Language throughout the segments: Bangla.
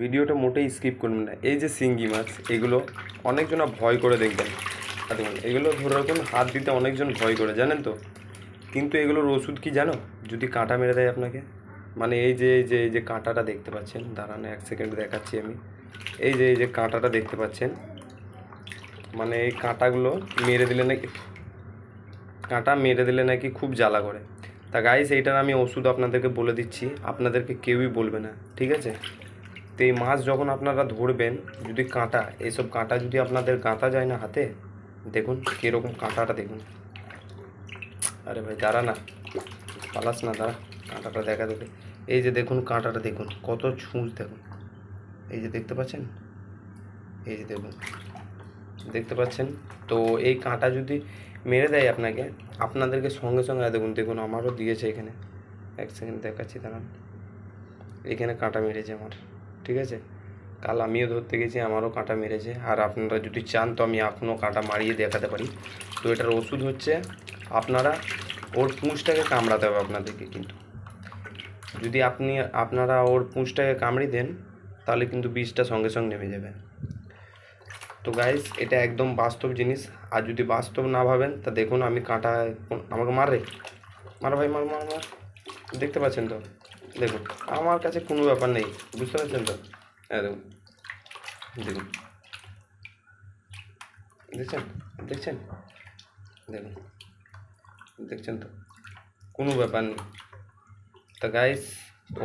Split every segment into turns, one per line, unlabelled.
ভিডিওটা মোটেই স্কিপ করবেন না। এই যে সিঙ্গি মাছ, এগুলো অনেকজনা ভয় করে দেখবেন। দেখুন এগুলো ধরে রাখুন, হাত দিতে অনেকজন ভয় করে, জানেন তো? কিন্তু এগুলোর ওষুধ কি জানো? যদি কাঁটা মেরে দেয় আপনাকে। মানে এই যে এই যে এই যে কাঁটাটা দেখতে পাচ্ছেন, দাঁড়ান এক সেকেন্ড দেখাচ্ছি আমি। এই যে এই যে কাঁটাটা দেখতে পাচ্ছেন মানে এই কাঁটাগুলো মেরে দিলে নাকি, কাঁটা মেরে দিলে নাকি খুব জ্বালা করে। তা গাইস এইটার আমি ওষুধ আপনাদেরকে বলে দিচ্ছি, আপনাদেরকে কেউই বলবে না, ঠিক আছে? তো এই মাছ যখন আপনারা ধরবেন, যদি কাঁটা, এইসব কাঁটা যদি আপনাদের গাঁথা যায় না হাতে, দেখুন কীরকম কাঁটাটা দেখুন। আরে ভাই, দাঁড়া না, পালাস না, দাঁড়া, কাঁটাটা দেখা দেবে এই যে দেখুন কাঁটাটা, দেখুন কত ছুঁচ দেখুন। এই যে দেখতে পাচ্ছেন? এই যে দেখুন, দেখতে পাচ্ছেন? তো এই কাঁটা যদি মেরে দেয় আপনাকে, আপনাদেরকে সঙ্গে সঙ্গে, দেখুন দেখুন আমারও দিয়েছে এখানে। এক সেকেন্ড দেখাচ্ছি, দাঁড়ান। এখানে কাঁটা মেরেছে আমার। ঠিক আছে? কাল আমিও ধরতে গেছি, আমারও কাঁটা মেরেছে। আর আপনারা যদি চান তো আমি এখনও কাঁটা মারিয়ে দেখাতে পারি। তো এটার ওষুধ হচ্ছে আপনারা ওর পুঁজটাকে কামড়াতে হবে আপনাদেরকে কিন্তু। যদি আপনি, আপনারা ওর পুঁজটাকে কামড়ি দেন, তাহলে কিন্তু বীজটা সঙ্গে সঙ্গে নেমে যাবে। তো গাইস এটা একদম বাস্তব জিনিস। আর যদি বাস্তব না ভাবেন, তা দেখুন আমি কাঁটা আমাকে মার মার ভাই, মার মার মার। দেখতে পাচ্ছেন তো? দেখুন, আমার কাছে কোনো ব্যাপার নেই, বুঝতে পারছেন তো? হ্যাঁ দেখুন দেখুন, দেখছেন দেখছেন? দেখুন, দেখছেন তো? কোনো ব্যাপার নেই। তা গাইস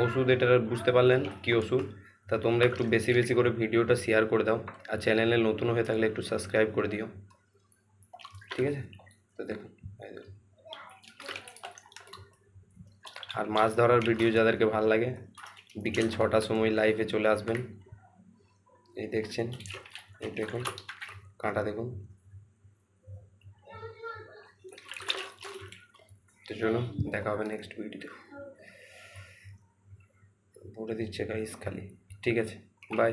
ওষুধ এটা বুঝতে পারলেন কি ওষুধ? তা তোমরা একটু বেশি বেশি করে ভিডিওটা শেয়ার করে দাও আর চ্যানেলে নতুন হয়ে থাকলে একটু সাবস্ক্রাইব করে দিও। ঠিক আছে? তো দেখুন দেখুন। আর মাছ ধরার ভিডিও যাদেরকে ভালো লাগে, বিকেল ছটার সময় লাইভে চলে আসবেন। এই দেখছেন, এই দেখুন, কাঁটা দেখুন। তো চলুন, দেখা হবে নেক্সট ভিডিওতে বলে দিচ্ছে গাইস খালি। ঠিক আছে বাই